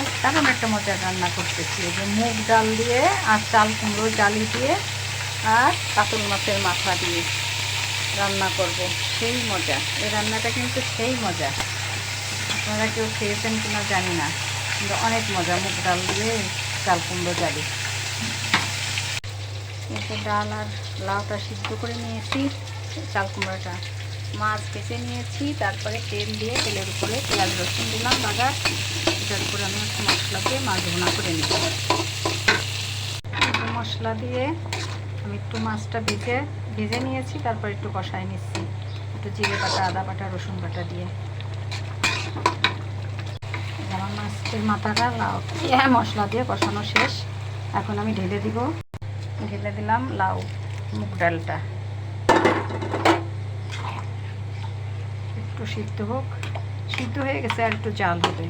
আজ দারুণ একটা মজার রান্না করতেছি। যে মুগ ডাল দিয়ে আর চাল কুমড়ো, জালি দিয়ে আর কাতল মাছের মাথা দিয়ে রান্না করব। সেই মজা। এই রান্নাটা কিন্তু সেই মজা। আপনারা কেউ খেয়েছেন কিনা জানি না, কিন্তু অনেক মজা মুগ ডাল দিয়ে চাল কুমড়ো, জালি। যে ডাল আর লাউটা সিদ্ধ করে নিয়েছি। চাল কুমড়োটা মাছ ভেজে নিয়েছি। তারপরে তেল দিয়ে তেলের উপরে পেঁয়াজ রসুন দিলাম বাগার এটার উপরে আমি একটু মশলা দিয়ে মাছ ভুনা করে নিব। মশলা দিয়ে আমি একটু মাছটা ভেজে ভেজে নিয়েছি, তারপর একটু কষায় নিচ্ছি। একটু জিরে বাটা, আদা বাটা, রসুন বাটা দিয়ে। আমার মাছের মাথাটা লাউ হ্যাঁ মশলা দিয়ে কষানো শেষ। এখন আমি ঢেলে দিব। ঢেলে দিলাম লাউ, মুগ ডালটা। একটু সিদ্ধ হোক। সিদ্ধ হয়ে গেছে আর একটু জাল হবে।